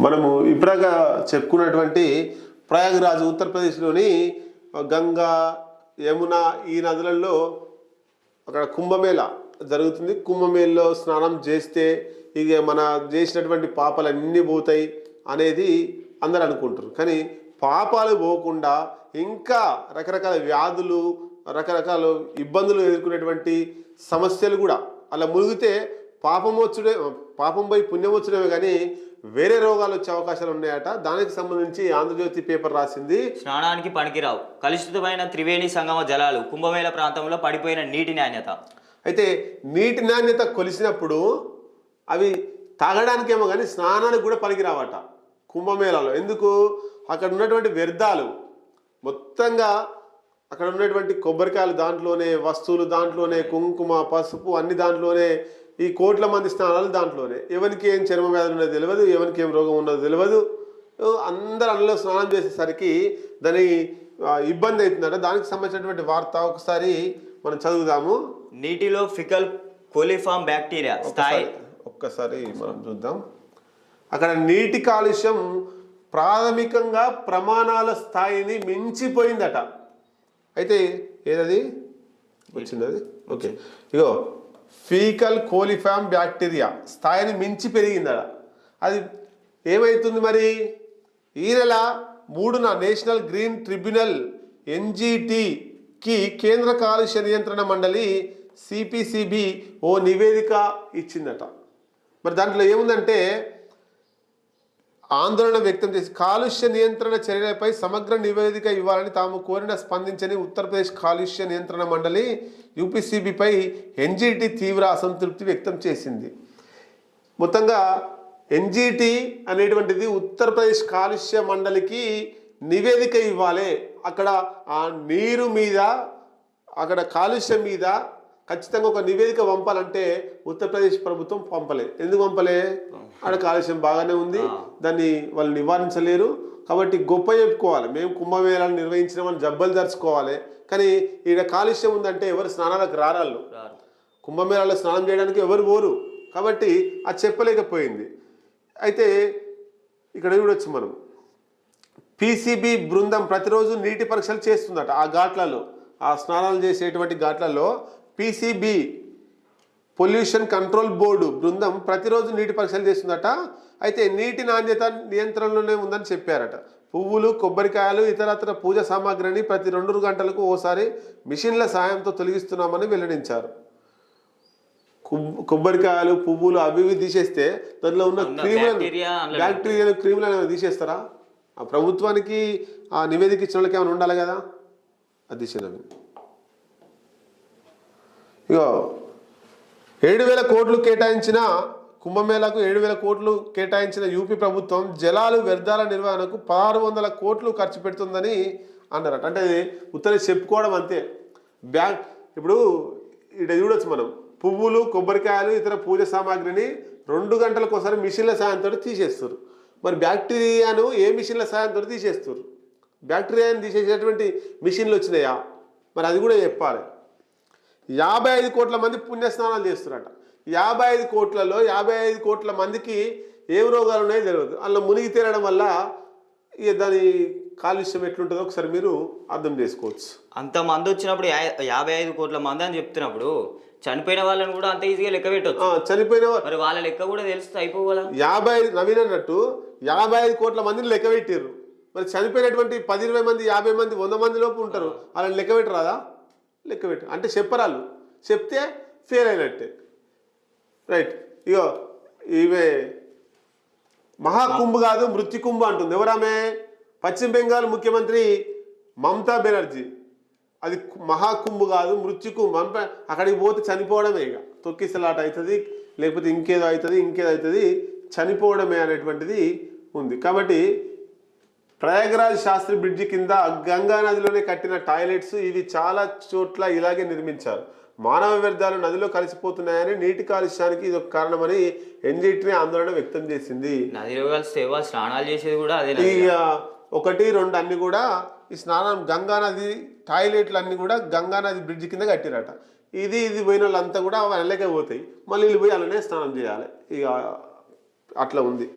మనము ఇప్పుడాగా చెప్పుకున్నటువంటి ప్రయాగరాజ్ ఉత్తరప్రదేశ్లోని గంగా యమున ఈ నదులలో అక్కడ కుంభమేళ జరుగుతుంది. కుంభమేళలో స్నానం చేస్తే ఇక మన చేసినటువంటి పాపాలు అన్నీ పోతాయి అనేది అందరు అనుకుంటారు కానీ పాపాలు పోకుండా ఇంకా రకరకాల వ్యాధులు రకరకాల ఇబ్బందులు ఎదుర్కొనేటువంటి సమస్యలు కూడా అలా మునిగితే పాపం వచ్చుడే పాపం పోయి పుణ్యం వచ్చుడమే కానీ వేరే రోగాలు వచ్చే అవకాశాలు ఉన్నాయట. దానికి సంబంధించి ఆంధ్రజ్యోతి పేపర్ రాసింది. స్నానానికి పనికిరావు. కలుషితమైన త్రివేణి సంగమ జలాలు కుంభమేళ ప్రాంతంలో పడిపోయిన నీటి నాణ్యత. అయితే నీటి నాణ్యత కొలిసినప్పుడు అవి తాగడానికేమో కానీ స్నానానికి కూడా పనికిరావట. కుంభమేళాలో. ఎందుకు? అక్కడ ఉన్నటువంటి వ్యర్థాలు మొత్తంగా అక్కడ ఉన్నటువంటి కొబ్బరికాయలు దాంట్లోనే వస్తువులు దాంట్లోనే కుంకుమ పసుపు అన్ని దాంట్లోనే ఈ కోట్ల మంది స్నానాలు దాంట్లోనే. ఎవరికి ఏం చర్మ వ్యాధులు ఉన్నదో తెలియదు ఎవరికి ఏం రోగం ఉన్నదో తెలియదు. అందరు అందులో స్నానం చేసేసరికి దాని ఇబ్బంది అవుతుందట. దానికి సంబంధించినటువంటి వార్త ఒకసారి మనం చదువుదాము. నీటిలో ఫికల్ కోలిఫామ్ బ్యాక్టీరియా స్థాయి. ఒక్కసారి మనం చూద్దాం. అక్కడ నీటి కాలుష్యం ప్రాథమికంగా ప్రమాణాల స్థాయిని మించిపోయిందట. అయితే ఏదది? వచ్చింది అది ఓకే. ఇగో ఫీకల్ కోలిఫామ్ బ్యాక్టీరియా స్థాయిని మించి పెరిగిందట. అది ఏమవుతుంది మరి? ఈ నెల మూడున నేషనల్ గ్రీన్ ట్రిబ్యునల్ ఎన్జిటికి కేంద్ర కాలుష్య నియంత్రణ మండలి సిపిసిబి ఓ నివేదిక ఇచ్చిందట. మరి దాంట్లో ఏముందంటే ఆందోళన వ్యక్తం చేసి కాలుష్య నియంత్రణ చర్యలపై సమగ్ర నివేదిక ఇవ్వాలని తాము కోరిన స్పందించని ఉత్తరప్రదేశ్ కాలుష్య నియంత్రణ మండలి యూపీసీబీపై ఎన్జీటీ తీవ్ర అసంతృప్తి వ్యక్తం చేసింది. మొత్తంగా ఎన్జీటీ అనేటువంటిది ఉత్తరప్రదేశ్ కాలుష్య మండలికి నివేదిక ఇవ్వాలి. అక్కడ ఆ నీరు మీద అక్కడ కాలుష్యం మీద ఖచ్చితంగా ఒక నివేదిక పంపాలంటే ఉత్తరప్రదేశ్ ప్రభుత్వం పంపలే. ఎందుకు పంపలే? అక్కడ కాలుష్యం బాగానే ఉంది. దాన్ని వాళ్ళు నివారించలేరు. కాబట్టి గొప్ప చెప్పుకోవాలి. మేము కుంభమేళాలు నిర్వహించినామని జబ్బలు తెరుచుకోవాలి కానీ ఈడ కాలుష్యం ఉందంటే ఎవరు స్నానాలకు రారాళ్ళు. రారు. కుంభమేళాలో స్నానం చేయడానికి ఎవరు పోరు. కాబట్టి అది చెప్పలేకపోయింది. అయితే ఇక్కడ చూడొచ్చు మనం. పీసీబీ బృందం ప్రతిరోజు నీటి పరీక్షలు చేస్తుందట ఆ ఘాట్లలో. ఆ స్నానాలు చేసేటువంటి ఘాట్లలో పీసీబీ పొల్యూషన్ కంట్రోల్ బోర్డు బృందం ప్రతిరోజు నీటి పరీక్షలు చేస్తుందట. అయితే నీటి నాణ్యత నియంత్రణలోనే ఉందని చెప్పారట. పువ్వులు కొబ్బరికాయలు ఇతరత్ర పూజ సామాగ్రిని ప్రతి రెండు గంటలకు ఓసారి మిషన్ల సాయంతో తొలగిస్తున్నామని వెల్లడించారు. కొబ్- కొబ్బరికాయలు పువ్వులు అవి ఇవి తీసేస్తే దాంట్లో ఉన్న క్రీములను బ్యాక్టీరియా అందులో బ్యాక్టీరియా క్రీములను ఏమైనా తీసేస్తారా? ఆ ప్రభుత్వానికి ఆ నివేదిక ఇచ్చిన వాళ్ళకి ఏమైనా ఉండాలి కదా? అది ఇగో ఏడు వేల కోట్లు కేటాయించిన కుంభమేళాకు ఏడు వేల కోట్లు కేటాయించిన యూపీ ప్రభుత్వం జలాలు వ్యర్థాల నిర్వహణకు పదహారు వందల కోట్లు ఖర్చు పెడుతుందని అన్నారట. అంటే ఉత్తర చెప్పుకోవడం అంతే. బ్యాంక్ ఇప్పుడు ఇక్కడ చూడొచ్చు మనం. పువ్వులు కొబ్బరికాయలు ఇతర పూజ సామాగ్రిని రెండు గంటలకు ఒకసారి మిషన్ల సాయంతో తీసేస్తారు. మరి బ్యాక్టీరియాను ఏ మిషన్ల సాయంతో తీసేస్తారు? బ్యాక్టీరియాని తీసేసేటువంటి మిషన్లు వచ్చినాయా? మరి అది కూడా చెప్పాలి. యాభై ఐదు కోట్ల మంది పుణ్యస్నానాలు చేస్తున్నారట. యాభై ఐదు కోట్లలో యాభై ఐదు కోట్ల మందికి ఏం రోగాలు ఉన్నాయో తెలియదు. అందులో మునిగి తేలడం వల్ల ఇక దాని కాలుష్యం ఎట్లుంటుందో ఒకసారి మీరు అర్థం చేసుకోవచ్చు. అంత మంది వచ్చినప్పుడు యాభై ఐదు కోట్ల మంది అని చెప్తున్నప్పుడు చనిపోయిన వాళ్ళని కూడా అంత ఈజీగా లెక్క పెట్టవచ్చు చనిపోయిన మరి వాళ్ళ లెక్క కూడా తెలిస్తే అయిపోవాలా? యాభై ఐదు నవీన్ అన్నట్టు యాభై ఐదు కోట్ల మందిని లెక్క పెట్టారు మరి చనిపోయినటువంటి పది ఇరవై మంది యాభై మంది వంద మంది లోపు ఉంటారు. వాళ్ళని లెక్క పెట్టరాదా? లెక్క పెట్టు. అంటే చెప్పరాళ్ళు. చెప్తే ఫెయిల్ అయినట్టే. రైట్ ఇగో ఇవే. మహాకుంభ్ కాదు మృత్యుకుంభ అంటుంది. ఎవరామె? పశ్చిమ బెంగాల్ ముఖ్యమంత్రి మమతా బెనర్జీ. అది మహాకుంభ్ కాదు మృత్యుకుంభ. అంటే అక్కడికి పోతే చనిపోవడమే ఇక. తొక్కిసలాట అవుతుంది లేకపోతే ఇంకేదో అవుతుంది ఇంకేదో అవుతుంది చనిపోవడమే అనేటువంటిది ఉంది. కాబట్టి ప్రయాగరాజ్ శాస్త్రి బ్రిడ్జి కింద గంగా నదిలోనే కట్టిన టాయిలెట్స్ ఇవి చాలా చోట్ల ఇలాగే నిర్మించారు. మానవ వ్యర్థాలు నదిలో కలిసిపోతున్నాయని నీటి కాలుష్యానికి ఇది ఒక కారణమని ఎన్జిటి ఆందోళన వ్యక్తం చేసింది. నదిలో కలిస్తే వాళ్ళు స్నానాలు చేసేది కూడా అదే ఒకటి రెండు అన్ని కూడా ఈ స్నానం గంగా నది టాయిలెట్లు అన్ని కూడా గంగా నది బ్రిడ్జ్ కింద కట్టిరట. ఇది ఇది పోయిన వాళ్ళంతా కూడా వెళ్ళకే పోతాయి. మళ్ళీ వీళ్ళు పోయి అలానే స్నానం చేయాలి. ఇక అట్లా ఉంది.